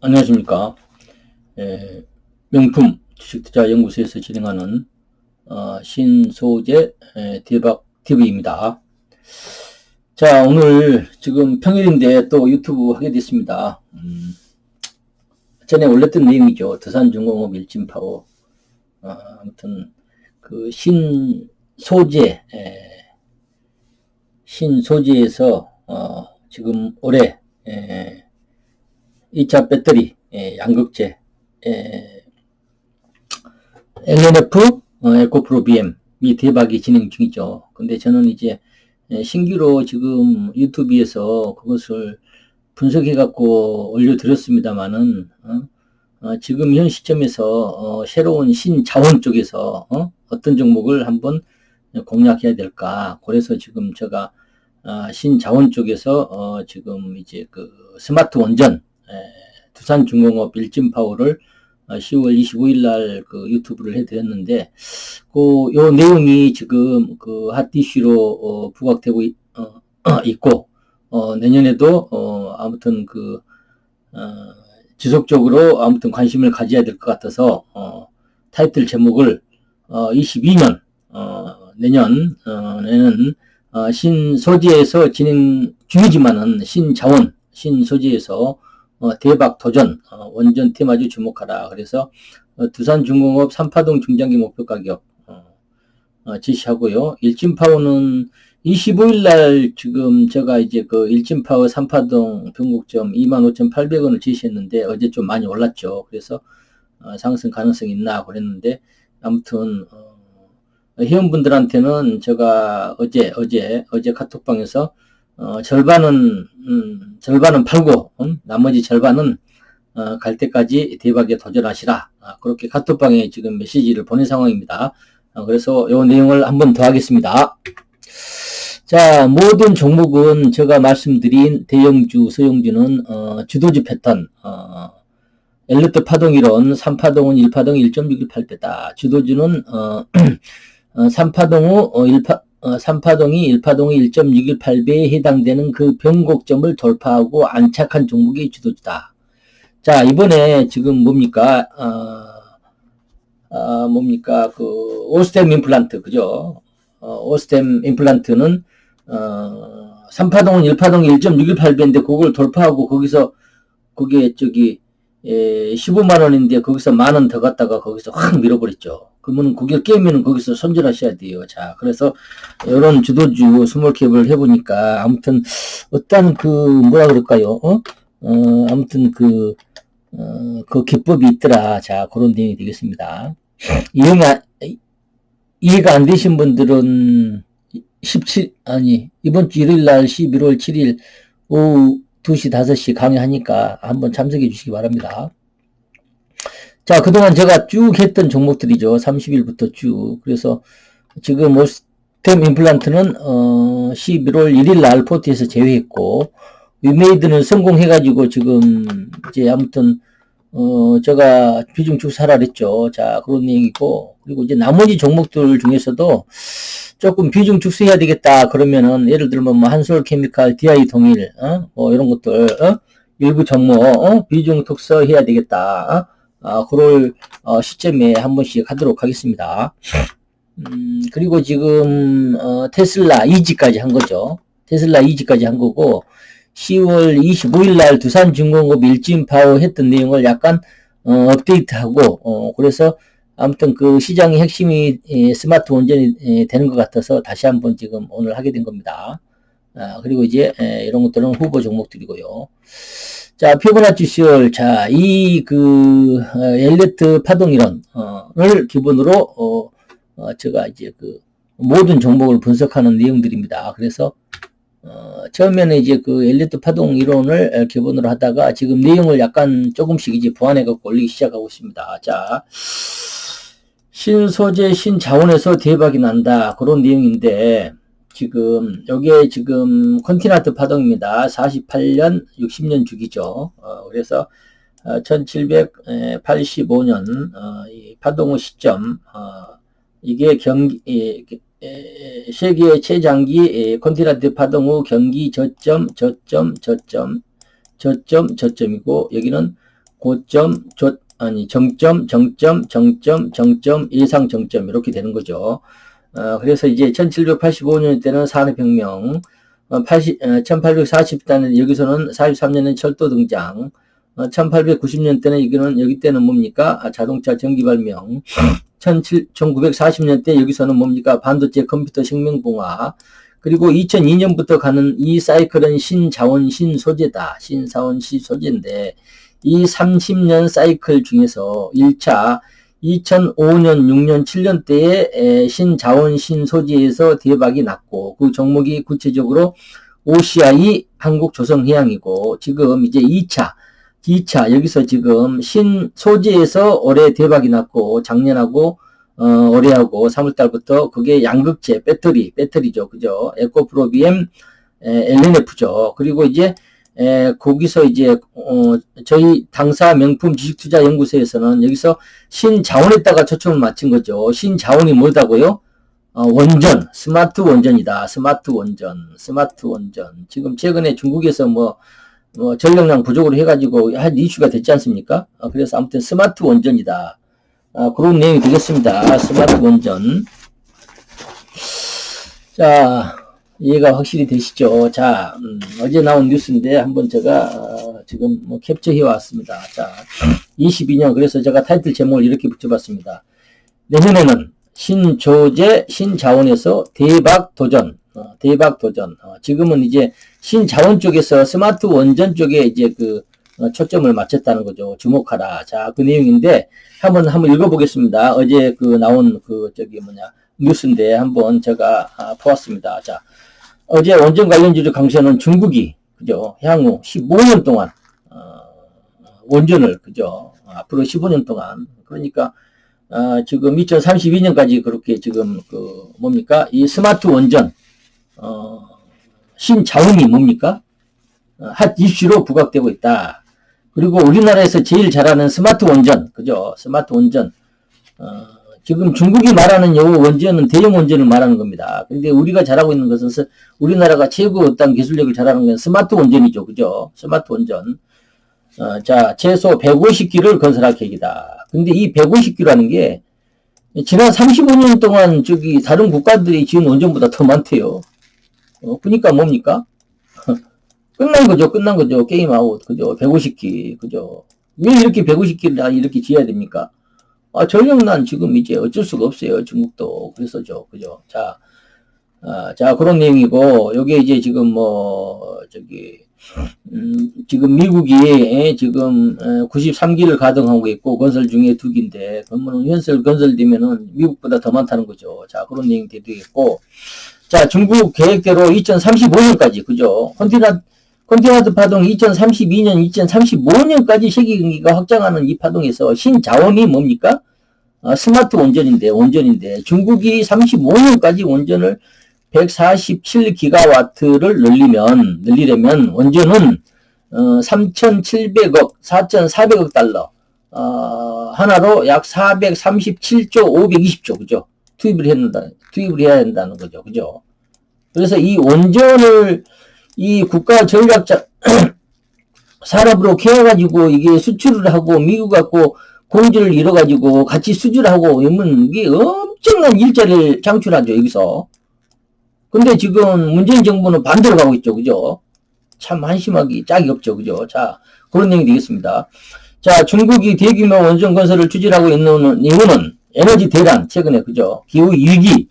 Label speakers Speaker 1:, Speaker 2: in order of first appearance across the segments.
Speaker 1: 안녕하십니까. 에, 명품 주식투자연구소에서 진행하는 어, 신소재 에, 대박 TV입니다. 자, 오늘 지금 평일인데 또 유튜브 하게 됐습니다. 음, 전에 올렸던 내용이죠. 두산중공업 일진파워. 어, 아무튼 그 신소재, 에, 신소재에서 어, 지금 올해 에, 2차 배터리, 예, 양극재, 예, LNF, 어, 에코프로 BM이 대박이 진행 중이죠. 근데 저는 이제 예, 신규로 지금 유튜브에서 그것을 분석해 갖고 올려드렸습니다만은 어? 어, 지금 현 시점에서 어, 새로운 신자원 쪽에서 어? 떤 종목을 한번 공략해야 될까 그래서 지금 제가 아, 신자원 쪽에서 어, 지금 이제 그 스마트 원전 두산중공업 일진 파워를 10월 어, 25일 날 그 유튜브를 해드렸는데, 그, 요 내용이 지금 그 핫디슈로 어, 부각되고 있, 어, 있고, 어, 내년에도, 어, 아무튼 그, 어, 지속적으로 아무튼 관심을 가져야 될 것 같아서, 어, 타이틀 제목을, 어, 22년, 어, 내년, 어, 내는, 어, 신소재에서 진행 중이지만은 신자원, 신소재에서 어, 대박 도전 어, 원전 테마주 주목하라. 그래서 어, 두산중공업 3파동 중장기 목표 가격 어, 어, 지시하고요. 일진파워는 25일 날 지금 제가 이제 그 일진파워 3파동 변곡점 25,800원을 지시했는데 어제 좀 많이 올랐죠. 그래서 어, 상승 가능성이 있나 그랬는데 아무튼 회원분들한테는 제가 어제 어제 어제 카톡방에서 어, 절반은 음, 절반은 팔고 음, 나머지 절반은 어, 갈 때까지 대박에 도전하시라 아, 그렇게 카톡방에 지금 메시지를 보낸 상황입니다. 아, 그래서 이 내용을 한 번 더 하겠습니다. 자 모든 종목은 제가 말씀드린 대형주 소형주는 어, 주도주 패턴 어, 엘리트 파동 이론 3파동은 1파동 1.618배다. 주도주는 어, 3파동 후 1파, 어, 3파동이 1파동의 1.618배에 해당되는 그 변곡점을 돌파하고 안착한 종목이 주도주다. 자, 이번에 지금 뭡니까? 어, 어, 뭡니까? 그, 오스템 임플란트, 그죠? 어, 오스템 임플란트는, 어, 3파동은 1파동 1.618배인데 그걸 돌파하고 거기서, 거기에 저기, 예, 15만 원인데 거기서 만 원더 갖다가 거기서 확 밀어버렸죠. 그러면 그게 깨면 거기서 손절하셔야 돼요. 자, 그래서 이런 주도주 스몰캡을 해보니까 아무튼 어떤 그 뭐라 그럴까요? 어? 어 아무튼 그, 어, 그 기법이 있더라. 자, 그런 내용이 되겠습니다. 이해가, 이해가 안 되신 분들은 17, 아니, 이번 주 일요일 날 11월 7일 오후 2시, 5시 강의하니까 한번 참석해 주시기 바랍니다. 자, 그동안 제가 쭉 했던 종목들이죠. 30일부터 쭉. 그래서 지금 오스템 임플란트는 어 11월 1일 날 포트에서 제외했고 위메이드는 성공해가지고 지금 이제 아무튼 어 제가 비중 축사라 그랬죠. 자 그런 내용이고 그리고 이제 나머지 종목들 중에서도 조금 비중 축소해야 되겠다 그러면은 예를 들면 뭐 한솔 케미칼, 디아이 동일 어? 뭐 이런 것들 어? 일부 종목 어? 비중 축소해야 되겠다. 어? 어, 그럴 어, 시점에 한 번씩 하도록 하겠습니다. 음, 그리고 지금 어, 테슬라 2지까지 한 거죠. 테슬라 2지까지 한 거고 10월 25일 날 두산 중공업 일진 파워 했던 내용을 약간 어, 업데이트하고 어, 그래서 아무튼 그 시장의 핵심이 예, 스마트 원전이 예, 되는 것 같아서 다시 한번 지금 오늘 하게 된 겁니다. 아, 그리고 이제 예, 이런 것들은 후보 종목들이고요. 자, 피보나치 시월. 자, 이, 그, 어, 엘리트 파동 이론을 어, 기본으로, 어, 어, 제가 이제 그, 모든 종목을 분석하는 내용들입니다. 그래서, 어, 처음에는 이제 그 엘리트 파동 이론을 기본으로 하다가 지금 내용을 약간 조금씩 이제 보완해갖고 올리기 시작하고 있습니다. 자, 신소재, 신자원에서 대박이 난다. 그런 내용인데, 지금 여기에 지금 컨티나트 파동입니다. 48년 60년 주기죠. 어, 그래서 어, 1785년 어, 이 파동의 시점 어, 이게 경기 에, 에, 세계 최장기 컨티나트 파동 후 경기 저점 저점 저점 저점 저점이고 여기는 고점, 조, 아니, 정점, 정점, 정점, 정점, 예상 정점, 이렇게 되는 거죠. 어, 그래서 이제 1785년 때는 산업혁명, 어, 80, 어, 1840년에는 여기서는 43년에 철도 등장, 어, 1890년 때는 이거는 여기 때는 뭡니까? 아, 자동차 전기 발명. 1940년 때 여기서는 뭡니까? 반도체 컴퓨터 생명봉화. 그리고 2002년부터 가는 이 사이클은 신자원 신소재다. 신사원 신소재인데 이 30년 사이클 중에서 1차 2005년, 6년, 7년 때에 신자원 신소재에서 대박이 났고 그 종목이 구체적으로 OCI 한국조선해양이고 지금 이제 2차 2차 여기서 지금 신소재에서 올해 대박이 났고 작년하고 어, 올해하고 3월달부터 그게 양극재 배터리 배터리죠. 그죠? 에코프로비엠 LNF죠. 그리고 이제 에, 거기서 이제 어, 저희 당사 명품 주식투자연구소에서는 여기서 신자원에다가 초점을 맞춘 거죠. 신자원이 뭐다고요? 어, 원전, 스마트 원전이다. 스마트 원전, 스마트 원전. 지금 최근에 중국에서 뭐, 뭐 전력량 부족으로 해가지고 한 이슈가 됐지 않습니까? 어, 그래서 아무튼 스마트 원전이다. 어, 그런 내용이 되겠습니다. 스마트 원전. 자, 이해가 확실히 되시죠? 자, 음, 어제 나온 뉴스인데 한번 제가 어, 지금 뭐 캡처해 왔습니다. 자, 22년 그래서 제가 타이틀 제목을 이렇게 붙여봤습니다. 내년에는 신조제 신자원에서 대박 도전, 어, 대박 도전. 어, 지금은 이제 신자원 쪽에서 스마트 원전 쪽에 이제 그 어, 초점을 맞췄다는 거죠. 주목하라. 자, 그 내용인데 한번 한번 읽어보겠습니다. 어제 그 나온 그 저기 뭐냐 뉴스인데 한번 제가 아, 보았습니다. 자. 어제 원전 관련주를 강세하는 중국이 그죠 향후 15년 동안 어, 원전을 그죠 앞으로 15년 동안. 그러니까 어, 지금 2032년까지 그렇게 지금 그 뭡니까? 이 스마트 원전 어, 신자원이 뭡니까? 어, 핫 이슈로 부각되고 있다. 그리고 우리나라에서 제일 잘하는 스마트 원전 그죠 스마트 원전 어, 지금 중국이 말하는 요 원전은 대형 원전을 말하는 겁니다. 근데 우리가 잘하고 있는 것은 우리나라가 최고 어떤 기술력을 잘하는 건 스마트 원전이죠. 그죠? 스마트 원전. 어, 자, 최소 150기를 건설할 계획이다. 근데 이 150기라는 게 지난 35년 동안 저기 다른 국가들이 지은 원전보다 더 많대요. 어, 그니까 뭡니까? 끝난 거죠. 끝난 거죠. 게임 아웃. 그죠? 150기. 그죠? 왜 이렇게 150기를 이렇게 지어야 됩니까? 아, 전력난 지금 이제 어쩔 수가 없어요. 중국도. 그래서죠. 그죠. 자, 아, 자, 그런 내용이고, 요게 이제 지금 뭐, 저기, 음, 지금 미국이 에, 지금 93기를 가동하고 있고, 건설 중에 두 기인데, 그러면 현설 건설되면은 미국보다 더 많다는 거죠. 자, 그런 내용이 되겠고, 자, 중국 계획대로 2035년까지, 그죠. 컨티나, 컨티나드 파동 2032년, 2035년까지 세계 경기가 확장하는 이 파동에서 신자원이 뭡니까? 아, 스마트 원전인데, 원전인데, 중국이 35년까지 원전을 147기가와트를 늘리면, 늘리려면 원전은 어, 3,700억, 4,400억 달러, 어, 하나로 약 437조 520조, 그죠? 투입을 된다, 투입을 해야 된다는 거죠, 그죠? 그래서 이 원전을 이 국가 전략 자 산업으로 키워가지고 이게 수출을 하고 미국 갖고 공지를 잃어가지고 같이 수주하고 이러면 이게 엄청난 일자리를 창출하죠 여기서. 근데 지금 문재인 정부는 반대로 가고 있죠 그죠? 참 한심하기 짝이 없죠 그죠? 자 그런 내용이 되겠습니다. 자 중국이 대규모 원전 건설을 추진하고 있는 이유는 에너지 대란 최근에 그죠? 기후 위기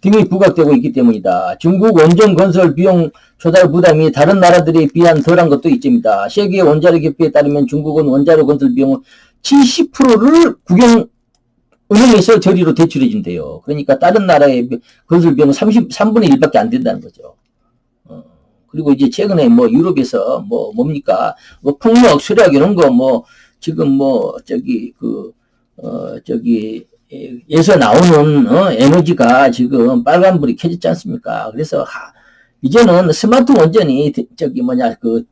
Speaker 1: 등이 부각되고 있기 때문이다. 중국 원전 건설 비용 조달 부담이 다른 나라들에 비한 덜한 것도 있습니다. 세계 원자력 협회에 따르면 중국은 원자력 건설 비용 70%를 국영 은행에서 저리로 대출해 준대요. 그러니까 다른 나라의 건설 비용은 33분의 1밖에 안 된다는 거죠. 어, 그리고 이제 최근에 뭐 유럽에서 뭐 뭡니까 뭐 폭력, 수력 이런 거 뭐 지금 뭐 저기 그 어 저기 에서 나오는 어, 에너지가 지금 빨간불이 켜졌지 않습니까? 그래서 하, 이제는 스마트 원전이 저기 뭐냐 그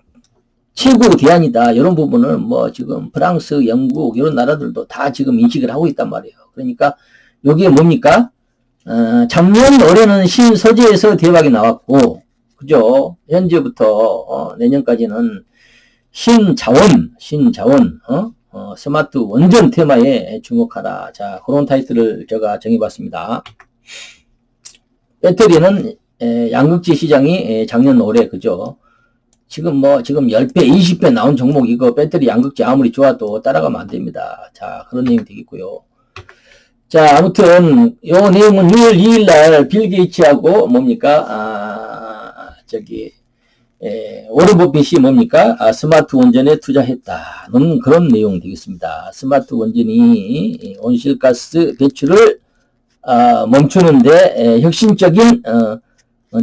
Speaker 1: 최고 대안이다 이런 부분을 뭐 지금 프랑스, 영국 이런 나라들도 다 지금 인식을 하고 있단 말이에요. 그러니까 여기에 뭡니까? 어, 작년 올해는 신서재에서 대박이 나왔고 그죠? 현재부터 어, 내년까지는 신자원, 신자원, 어? 어, 스마트 원전 테마에 주목하라. 자, 그런 타이틀을 제가 정해봤습니다. 배터리는 에, 양극재 시장이 에, 작년 올해 그죠? 지금 뭐 지금 10배, 20배 나온 종목 이거 배터리 양극재 아무리 좋아도 따라가면 안 됩니다. 자, 그런 내용이 되겠고요. 자, 아무튼 요 내용은 6월 2일 날 빌 게이츠하고 뭡니까? 아, 저기 에, 워런 버핏이 뭡니까? 아, 스마트 원전에 투자했다. 는 그런 내용 되겠습니다. 스마트 원전이 온실가스 배출을 아, 멈추는데 에, 혁신적인 어,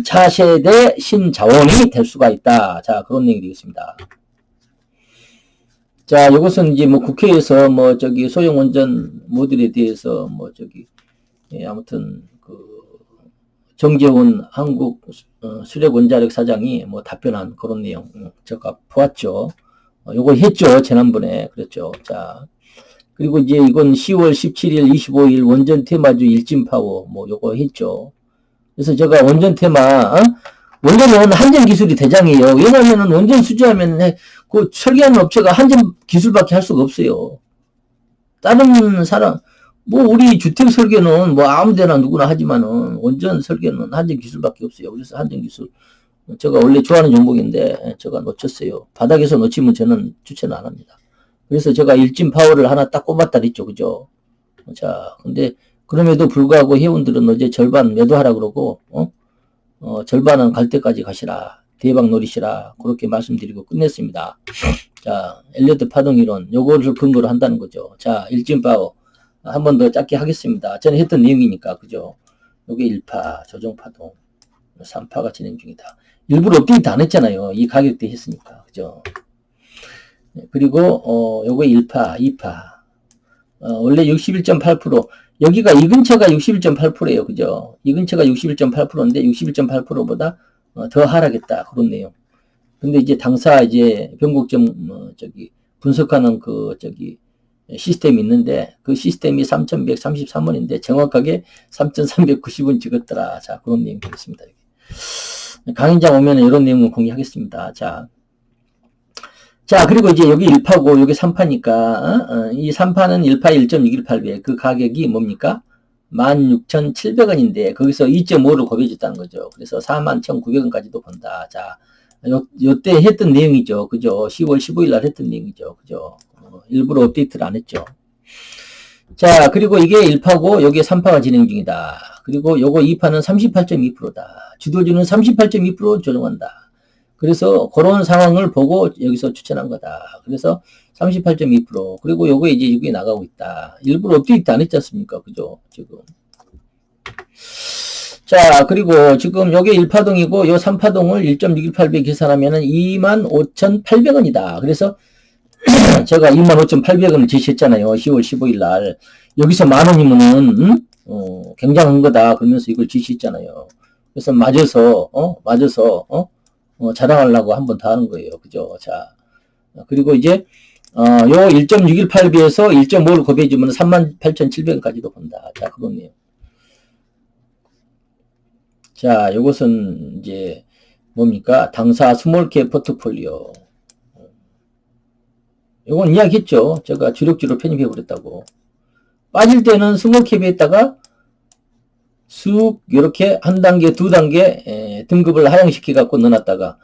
Speaker 1: 차세대 신자원이 될 수가 있다. 자, 그런 내용이 되겠습니다. 자, 이것은 이제 뭐 국회에서 뭐 저기 소형 원전 모듈에 대해서 뭐 저기 예, 아무튼 그 정재훈 한국 어, 수력원자력 사장이 뭐 답변한 그런 내용 어, 제가 보았죠. 어, 요거 했죠 지난번에 그랬죠. 자 그리고 이제 이건 10월 17일, 25일 원전 테마주 일진 파워 뭐 요거 했죠. 그래서 제가 원전 테마 어? 원전은 한전 기술이 대장이에요. 왜냐하면 원전 수주하면 그 설계하는 업체가 한전 기술밖에 할 수가 없어요. 다른 사람 뭐 우리 주택 설계는 뭐 아무데나 누구나 하지만은 원전 설계는 한전 기술밖에 없어요. 그래서 한전 기술 제가 원래 좋아하는 종목인데 제가 놓쳤어요. 바닥에서 놓치면 저는 추천을 안 합니다. 그래서 제가 일진 파워를 하나 딱 꼽았다 그랬죠. 그죠? 자, 근데 그럼에도 불구하고 회원들은 어제 절반 매도하라 그러고 어? 어, 절반은 갈 때까지 가시라. 대박 노리시라. 그렇게 말씀드리고 끝냈습니다. 자, 엘리어트 파동 이론. 요거를 근거로 한다는 거죠. 자, 일진 파워. 한 번 더 짧게 하겠습니다. 전에 했던 내용이니까. 그죠? 요게 1파, 조정파동. 3파가 진행 중이다. 일부러 업데이트 안 했잖아요. 이 가격대 했으니까. 그죠? 네, 그리고, 어, 요거 1파, 2파. 어, 원래 61.8%. 여기가 이 근처가 61.8%예요. 그죠? 이 근처가 61.8%인데 61.8%보다 어, 더 하락했다. 그런 내용. 근데 이제 당사 이제 변곡점 뭐 저기 분석하는 그 저기 시스템이 있는데 그 시스템이 3133원인데 정확하게 3390원 찍었더라. 자, 그런 내용 되겠습니다. 강의장 오면 이런 내용을 공개하겠습니다. 자. 자, 그리고 이제 여기 1파고 여기 3파니까, 어? 어, 이 3파는 1파 1.618배. 그 가격이 뭡니까? 16,700원인데, 거기서 2.5를 곱해줬다는 거죠. 그래서 41,900원까지도 본다. 자, 요, 요때 했던 내용이죠. 그죠? 10월 15일 날 했던 내용이죠. 그죠? 어, 일부러 업데이트를 안 했죠. 자, 그리고 이게 1파고, 여기에 3파가 진행 중이다. 그리고 요거 2파는 38.2%다. 주도주는 38.2% 조정한다. 그래서 그런 상황을 보고 여기서 추천한 거다. 그래서 38.2% 그리고 요거 이제 여기 나가고 있다. 일부러 업데이트 안 했지 않습니까? 그죠? 지금. 자, 그리고 지금 요게 1파동이고 요 3파동을 1.618배 계산하면은 25,800원이다. 그래서 제가 25,800원을 제시했잖아요. 10월 15일 날. 여기서 만 원이면은 음? 어, 굉장한 거다. 그러면서 이걸 지시했잖아요. 그래서 맞아서 어? 맞아서 어? 어, 자랑하려고 한 번 더 하는 거예요. 그죠? 자, 그리고 이제, 어, 요 1.618비에서 1.5를 곱해주면 38,700원까지도 본다. 자, 그렇네요. 자, 요것은 이제 뭡니까? 당사 스몰캡 포트폴리오. 요건 이야기했죠. 제가 주력주로 편입해 버렸다고. 빠질 때는 스몰캡에 있다가 쑥 이렇게 한 단계 두 단계 에, 등급을 하향시켜 갖고 넣어놨다가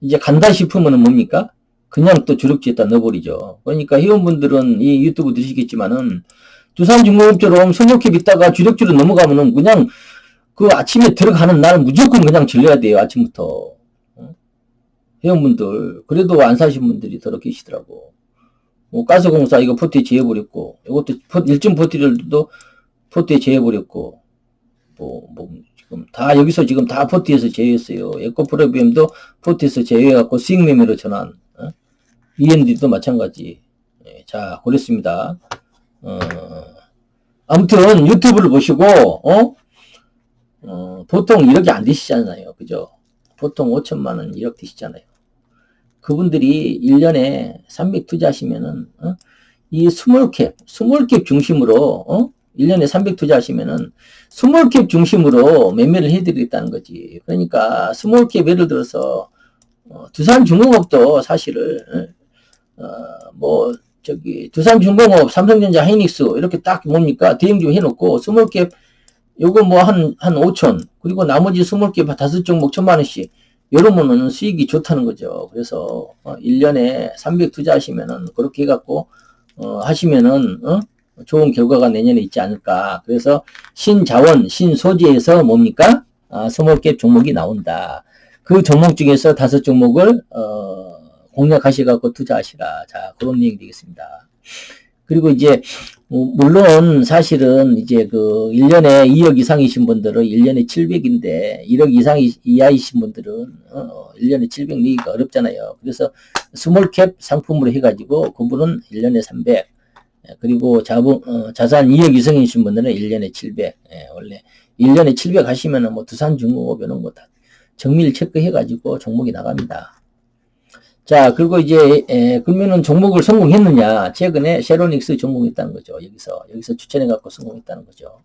Speaker 1: 이제 간다 싶으면 뭡니까? 그냥 또 주력지에다 넣어버리죠. 그러니까 회원분들은 이 유튜브 드시겠지만은 두산중공업처럼 성역캡 있다가 주력지로 넘어가면은 그냥 그 아침에 들어가는 날 무조건 그냥 질려야 돼요. 아침부터. 어? 회원분들 그래도 안 사신 분들이 더러 계시더라고. 뭐 가스공사 이거 포트에 제해버렸고 이것도 일점 포트들도 포트에 제해버렸고 뭐, 뭐, 지금 다 여기서 지금 다 포트에서 제외했어요. 에코 프로비엠도 포트에서 제외해갖고 수익 매매로 전환. 어? END도 마찬가지. 네, 자, 그랬습니다. 어, 아무튼 유튜브를 보시고, 어? 어, 보통 1억이 안 되시잖아요. 그죠? 보통 5천만 원, 1억 되시잖아요. 그분들이 1년에 300 투자하시면은, 어? 이 스몰캡, 스몰캡 중심으로, 어? 1년에 300 투자하시면은 스몰캡 중심으로 매매를 해드리겠다는 거지. 그러니까 스몰캡 예를 들어서 어, 두산 중공업도 사실을 어, 뭐 저기 두산 중공업, 삼성전자, 하이닉스 이렇게 딱 뭡니까 대형주 해놓고 스몰 캡 요거 뭐 한 한 5천 그리고 나머지 스몰 캡 다섯 종목 천만 원씩 이러면은 수익이 좋다는 거죠. 그래서 어, 1년에 300 투자하시면은 그렇게 해갖고 어, 하시면은 어? 좋은 결과가 내년에 있지 않을까. 그래서 신자원, 신소재에서 뭡니까? 아, 스몰캡 종목이 나온다. 그 종목 중에서 다섯 종목을 어, 공략하셔갖고 투자하시라. 자, 그런 얘기 되겠습니다. 그리고 이제 뭐, 물론 사실은 이제 그 1년에 2억 이상이신 분들은 1년에 700인데 1억 이상 이하이신 분들은 어 1년에 700 내기가 어렵잖아요. 그래서 스몰캡 상품으로 해가지고 그분은 1년에 300 그리고 자본 어, 자산 2억 이상이신 분들은 1년에 700 예, 원래 1년에 700 하시면은 뭐 두산중공업 이런 거다 정밀 체크해가지고 종목이 나갑니다. 자, 그리고 이제, 에, 그러면은 종목을 성공했느냐. 최근에 쉐로닉스 성공했다는 거죠. 여기서, 여기서 추천해갖고 성공했다는 거죠.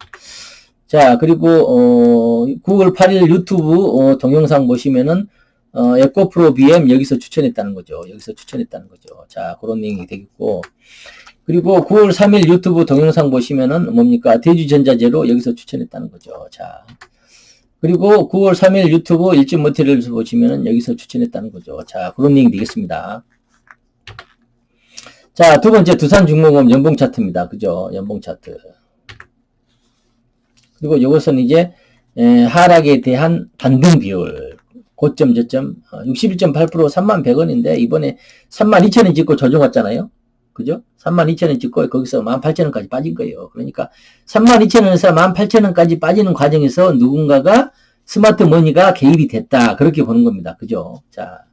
Speaker 1: 자, 그리고, 어, 9월 8일 유튜브, 어, 동영상 보시면은, 어, 에코프로 BM 여기서 추천했다는 거죠. 여기서 추천했다는 거죠. 자, 그런 내용이 되겠고. 그리고 9월 3일 유튜브 동영상 보시면은 뭡니까? 대주전자재로 여기서 추천했다는 거죠. 자. 그리고 9월 3일 유튜브 일진 모티를 보시면은 여기서 추천했다는 거죠. 자, 그런 얘기 되겠습니다. 자, 두 번째 두산중공업 연봉 차트입니다. 그죠? 연봉 차트. 그리고 이것은 이제 에, 하락에 대한 반등 비율. 고점 저점 61.8% 3만 100원인데 이번에 3만 2천원 찍고 조정 왔잖아요. 그죠? 32,000원 찍고 거기서 18,000원까지 빠진 거예요. 그러니까 32,000원에서 18,000원까지 빠지는 과정에서 누군가가 스마트 머니가 개입이 됐다. 그렇게 보는 겁니다. 그죠? 자.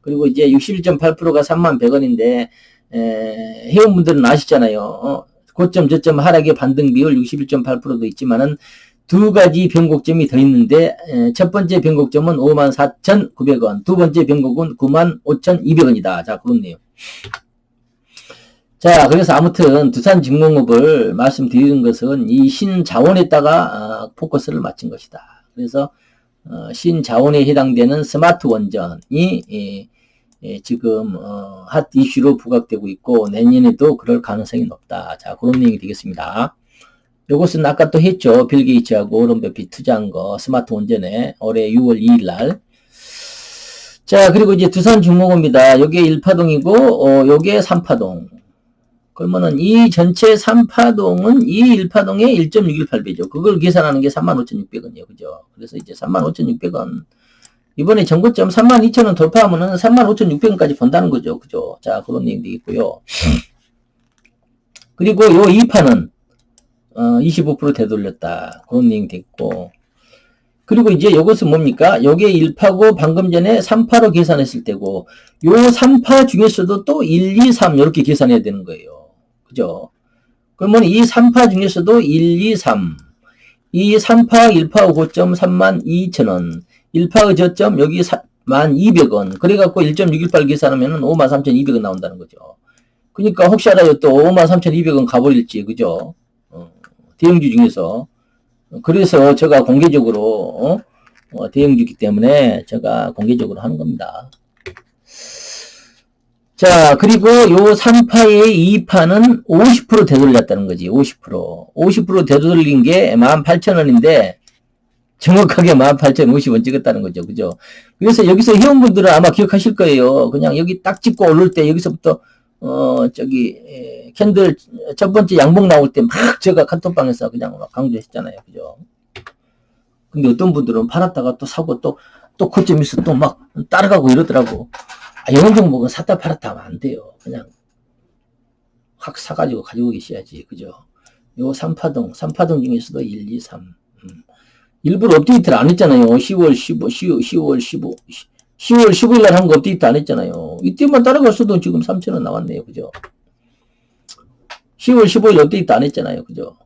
Speaker 1: 그리고 이제 61.8%가 31,100원인데, 에, 회원분들은 아시잖아요. 어, 고점, 저점 하락의 반등 비율 61.8%도 있지만은 두 가지 변곡점이 더 있는데, 에, 첫 번째 변곡점은 54,900원, 두 번째 변곡은 95,200원이다. 자, 그렇네요. 자, 그래서 아무튼 두산중공업을 말씀드리는 것은 이 신자원에다가 어, 포커스를 맞춘 것이다. 그래서 어, 신자원에 해당되는 스마트 원전이 지금 어, 핫 이슈로 부각되고 있고 내년에도 그럴 가능성이 높다. 자, 그런 얘기 되겠습니다. 이것은 아까 또 했죠. 빌 게이츠하고 버핏 투자한 거 스마트 원전에 올해 6월 2일 날. 자, 그리고 이제 두산중공업입니다. 여기에 1파동이고 어, 요게 3파동. 그러면은 이 전체 3파동은 이 1파동의 1.618배죠. 그걸 계산하는 게 35,600원이에요. 그죠? 그래서 이제 35,600원. 이번에 전고점 32,000원 돌파하면은 35,600원까지 본다는 거죠. 그죠? 자, 그런 얘기 되겠고요. 그리고 요 2파는 어, 25% 되돌렸다. 그런 얘기 됐고. 그리고 이제 이것은 뭡니까? 요게 1파고 방금 전에 3파로 계산했을 때고 요 3파 중에서도 또 1, 2, 3 이렇게 계산해야 되는 거예요. 그죠? 그러면 이 3파 중에서도 1, 2, 3. 이 3파, 1파 고점 3만 2천원. 1파의 저점 여기 4만 200원. 그래갖고 1.618 계산하면 5만 3,200원 나온다는 거죠. 그러니까 혹시 알아요 또 5만 3,200원 가버릴지, 그죠? 어, 대형주 중에서. 그래서 제가 공개적으로, 어? 어, 대형주기 때문에 제가 공개적으로 하는 겁니다. 자, 그리고 요 3파의 2파는 50% 되돌렸다는 거지. 50%. 50% 되돌린 게 18,000원인데 정확하게 18,050원 찍었다는 거죠. 그죠? 그래서 여기서 회원분들은 아마 기억하실 거예요. 그냥 여기 딱 찍고 오를 때 여기서부터 어 저기 에, 캔들 첫 번째 양봉 나올 때 막 제가 카톡방에서 그냥 강조했잖아요. 그죠? 근데 어떤 분들은 팔았다가 또 사고 또또 고점에서 또 막 따라가고 이러더라고. 아, 이런 종목은 샀다 팔았다 하면 안 돼요. 그냥 확 사가지고 가지고 계셔야지. 그죠? 요 3파동, 3파동 중에서도 1, 2, 3. 음. 일부러 업데이트를 안 했잖아요. 10월 15, 10, 10월 15, 10월 15일 날 한 거 업데이트 안 했잖아요. 이때만 따라갔어도 지금 3천원 나왔네요. 그죠? 10월 15일 업데이트 안 했잖아요. 그죠?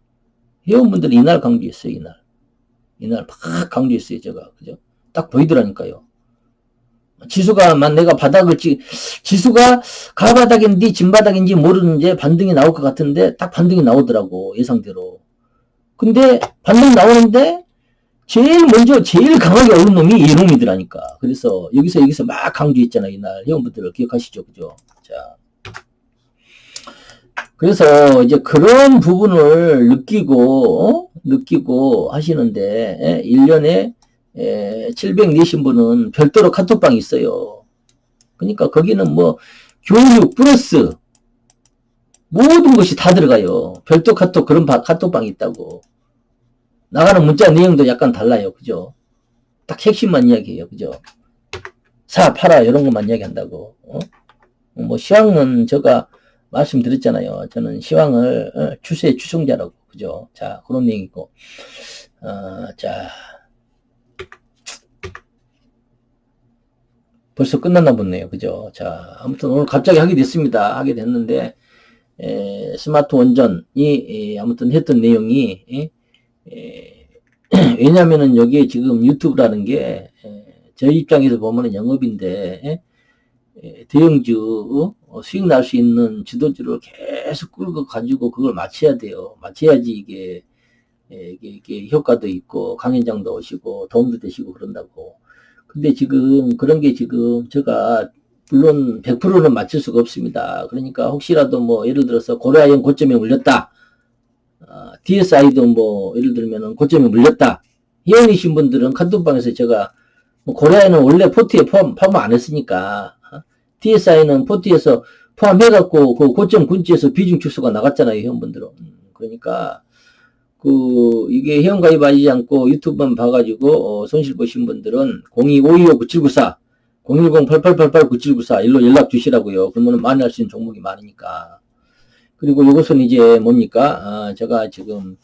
Speaker 1: 회원분들이 이날 강조했어요. 이날. 이날 막 강조했어요. 제가. 그죠? 딱 보이더라니까요. 지수가만 내가 바닥을 찍, 지수가 가바닥인지 진바닥인지 모르는데 반등이 나올 것 같은데 딱 반등이 나오더라고, 예상대로. 근데 반등 나오는데 제일 먼저 제일 강하게 오른 놈이 이놈이더라니까. 그래서 여기서 여기서 막 강조했잖아, 이날. 회원분들 기억하시죠? 그죠? 자. 그래서 이제 그런 부분을 느끼고, 어? 느끼고 하시는데, 예? 1년에 700 내신 분은 별도로 카톡방이 있어요. 그러니까 거기는 뭐, 교육 플러스, 모든 것이 다 들어가요. 별도 카톡, 그런 바, 카톡방이 있다고. 나가는 문자 내용도 약간 달라요. 그죠? 딱 핵심만 이야기해요. 그죠? 사, 팔아, 이런 것만 이야기한다고. 어? 뭐, 시황은 제가 말씀드렸잖아요. 저는 시황을 어, 추세 추종자라고. 그죠? 자, 그런 내용이고. 어, 자. 벌써 끝났나 보네요. 그죠? 자, 아무튼 오늘 갑자기 하게 됐습니다. 하게 됐는데, 에, 스마트 원전이, 에, 아무튼 했던 내용이, 에, 에, 왜냐면은 여기에 지금 유튜브라는 게, 에, 저희 입장에서 보면은 영업인데, 에, 대형주, 어, 수익 날 수 있는 지도주를 계속 끌고 가지고 그걸 맞춰야 돼요. 맞춰야지 이게, 에, 이게, 이게 효과도 있고, 강연장도 오시고, 도움도 되시고 그런다고. 근데 지금 그런 게 지금 제가 물론 100%는 맞출 수가 없습니다. 그러니까 혹시라도 뭐 예를 들어서 고려아연 고점에 물렸다. 어, DSI도 뭐 예를 들면은 고점에 물렸다. 회원이신 분들은 카톡방에서 제가 뭐 고려아연은 원래 포트에 포함, 포함 안 했으니까 어? DSI는 포트에서 포함해갖고 그 고점 군지에서 비중 축소가 나갔잖아요. 회원분들은. 음, 그러니까 그 이게 회원 가입 하지 않고 유튜브만 봐가지고 어, 손실 보신 분들은 02-525-9794 010-8888-9794 일로 연락 주시라고요. 그러면 할수 있는 종목이 많으니까. 그리고 이것은 이제 뭡니까? 아, 제가 지금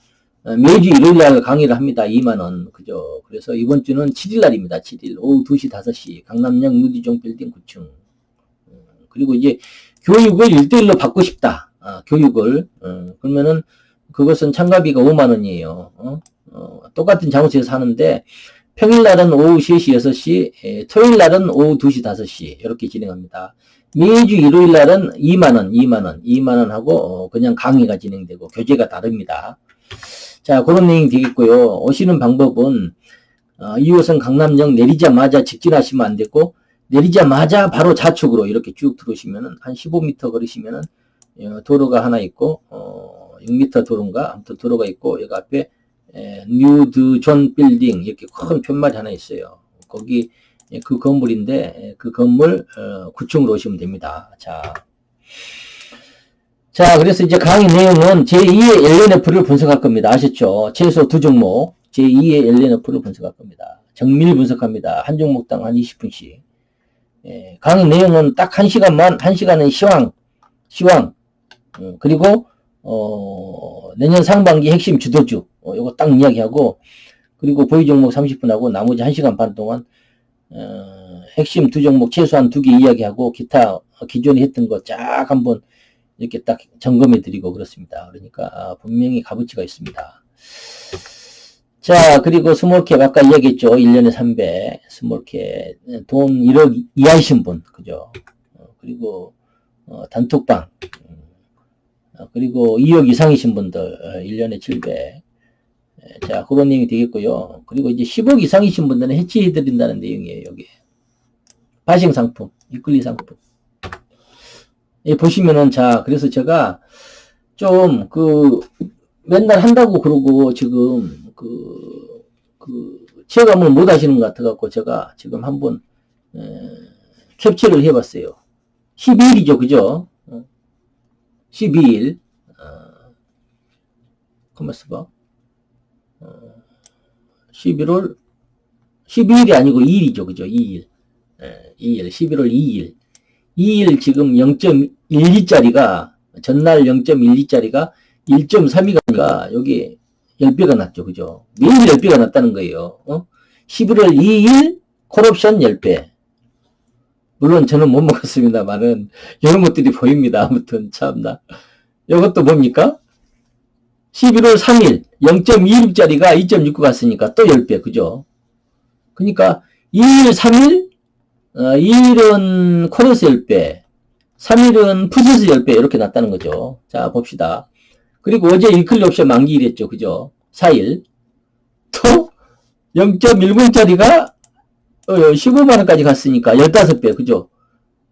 Speaker 1: 어, 매주 일요일 날 강의를 합니다. 2만원. 그죠? 그래서 이번 주는 7일 날입니다. 7일. 오후 2시, 5시. 강남역 무디종 빌딩 9층. 음, 그리고 이제 교육을 1대1로 받고 싶다. 아, 교육을. 어, 그러면은 그것은 참가비가 5만 원이에요. 어? 어, 똑같은 장소에서 하는데 평일날은 오후 3시, 6시, 에, 토요일날은 오후 2시, 5시 이렇게 진행합니다. 매주 일요일날은 2만원, 2만원, 2만원 하고 어, 그냥 강의가 진행되고 교재가 다릅니다. 자 그런 내용이 되겠고요. 오시는 방법은 어, 2호선 강남역 내리자마자 직진하시면 안 되고 내리자마자 바로 좌측으로 이렇게 쭉 들어오시면 은 한 15m 걸으시면 은 어, 도로가 하나 있고 어, 6m 도로인가 아무튼 도로가 있고 여기 앞에 에, 뉴드 존 빌딩 이렇게 큰 편말이 하나 있어요. 거기 예, 그 건물인데 예, 그 건물 어, 9층으로 오시면 됩니다. 자, 자 그래서 이제 강의 내용은 제2의 LNF를 분석할 겁니다. 아셨죠? 최소 두 종목 제2의 LNF를 분석할 겁니다. 정밀 분석합니다. 한 종목당 한 20분씩. 예, 강의 내용은 딱 한 시간만 한 시간은 시황 시황 음, 그리고 어, 내년 상반기 핵심 주도주 어, 요거 딱 이야기하고 그리고 보유 종목 30분 하고 나머지 1시간 반 동안 어, 핵심 두 종목 최소한 두 개 이야기하고 기타 기존에 했던 거 쫙 한번 이렇게 딱 점검해 드리고 그렇습니다. 그러니까 아, 분명히 값어치가 있습니다. 자 그리고 스몰캡 아까 이야기했죠. 1년에 300 스몰캡 돈 1억 이하이신 분 그죠. 어, 그리고 어, 단톡방 어, 그리고 2억 이상이신 분들 1년에 어, 700 자, 그런 내용이 되겠고요. 그리고 이제 10억 이상이신 분들은 해치해 드린다는 내용이에요, 여기. 바싱 상품, 위클리 상품. 예, 보시면은, 자, 그래서 제가 좀, 그, 맨날 한다고 그러고, 지금, 그, 그, 체감을 못 하시는 것 같아갖고, 제가 지금 한번, 에, 캡처를 해봤어요. 12일이죠, 그죠? 12일, 어, 커머스 봐. 11월 12일이 아니고 2일이죠. 그죠? 2일. 예, 2일. 11월 2일. 2일 지금 0.12짜리가 전날 0.12짜리가 1.32가 여기 10배가 났죠. 그죠? 매일 10배가 났다는 거예요. 어? 11월 2일 콜옵션 10배. 물론 저는 못 먹었습니다만은 이런 것들이 보입니다. 아무튼 참나. 이것도 뭡니까? 11월 3일 0.26짜리가 2.69 갔으니까 또 10배, 그죠? 그러니까 2일, 3일, 어, 2일은 코레스 10배, 3일은 푸드스 10배 이렇게 났다는 거죠. 자, 봅시다. 그리고 어제 위클리 옵션 만기일했죠. 그죠? 4일. 또 0.10짜리가 15만원까지 어, 갔으니까 15배, 그죠?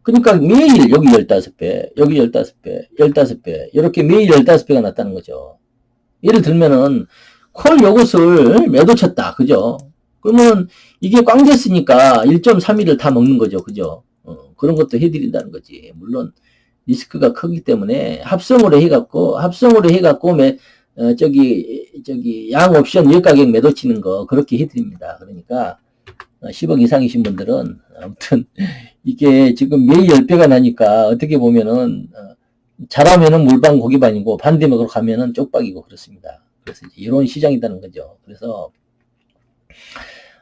Speaker 1: 그러니까 매일 여기 15배, 여기 15배, 15배, 이렇게 매일 15배가 났다는 거죠. 예를 들면은, 콜 요것을 매도 쳤다. 그죠? 그러면 이게 꽝 됐으니까 1.3일을 다 먹는 거죠. 그죠? 어, 그런 것도 해드린다는 거지. 물론 리스크가 크기 때문에 합성으로 해갖고, 합성으로 해갖고, 매, 어, 저기, 저기, 양 옵션 역가격 매도 치는 거, 그렇게 해드립니다. 그러니까, 어, 10억 이상이신 분들은, 아무튼, 이게 지금 매일 10배가 나니까, 어떻게 보면은, 어, 잘하면은 물방 고기반이고, 반대먹으로 가면은 쪽박이고, 그렇습니다. 그래서 이제 이런 시장이라는 거죠. 그래서,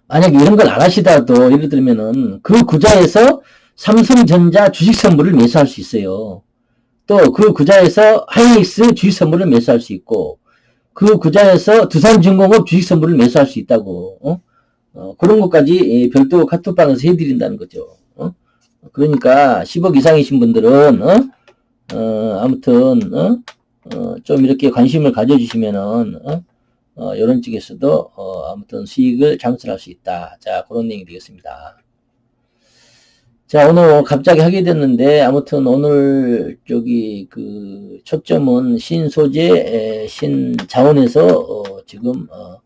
Speaker 1: 만약에 이런 걸 안 하시더라도, 예를 들면은, 그 구자에서 삼성전자 주식 선물을 매수할 수 있어요. 또 그 구자에서 하이닉스 주식 선물을 매수할 수 있고, 그 구자에서 두산중공업 주식 선물을 매수할 수 있다고, 어? 어, 그런 것까지 예, 별도 카톡방에서 해드린다는 거죠. 어? 그러니까 10억 이상이신 분들은, 어? 어, 아무튼, 어? 어, 좀 이렇게 관심을 가져주시면은, 어? 어, 이런 쪽에서도, 어, 아무튼 수익을 창출할 수 있다. 자, 그런 내용이 되겠습니다. 자, 오늘 갑자기 하게 됐는데, 아무튼 오늘, 저기, 그, 초점은 신소재, 에, 신자원에서, 어, 지금, 어,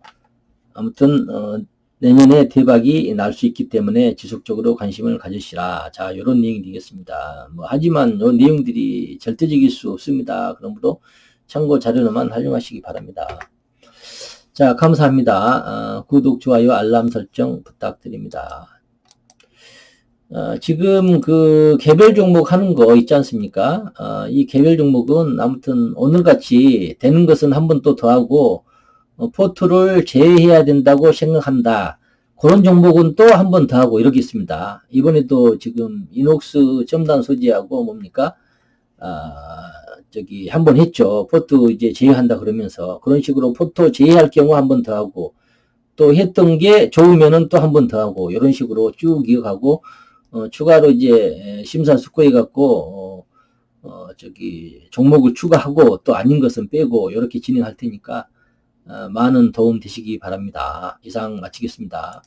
Speaker 1: 아무튼, 어, 내년에 대박이 날 수 있기 때문에 지속적으로 관심을 가지시라. 자, 요런 내용이 되겠습니다. 뭐, 하지만 요 내용들이 절대적일 수 없습니다. 그러므로 참고 자료로만 활용하시기 바랍니다. 자, 감사합니다. 어, 구독, 좋아요, 알람 설정 부탁드립니다. 어, 지금 그 개별 종목 하는 거 있지 않습니까? 어, 이 개별 종목은 아무튼 오늘같이 되는 것은 한 번 또 더하고 어, 포트를 제외해야 된다고 생각한다. 그런 종목은 또 한 번 더 하고 이렇게 있습니다. 이번에도 지금 이녹스 첨단 소지하고 뭡니까? 아, 저기 한 번 했죠. 포트 이제 제외한다 그러면서 그런 식으로 포트 제외할 경우 한 번 더 하고 또 했던 게 좋으면은 또 한 번 더 하고 이런 식으로 쭉 이어가고 어, 추가로 이제 심사 숙고해 갖고 어, 어, 저기 종목을 추가하고 또 아닌 것은 빼고 이렇게 진행할 테니까 어, 많은 도움 되시기 바랍니다. 이상 마치겠습니다.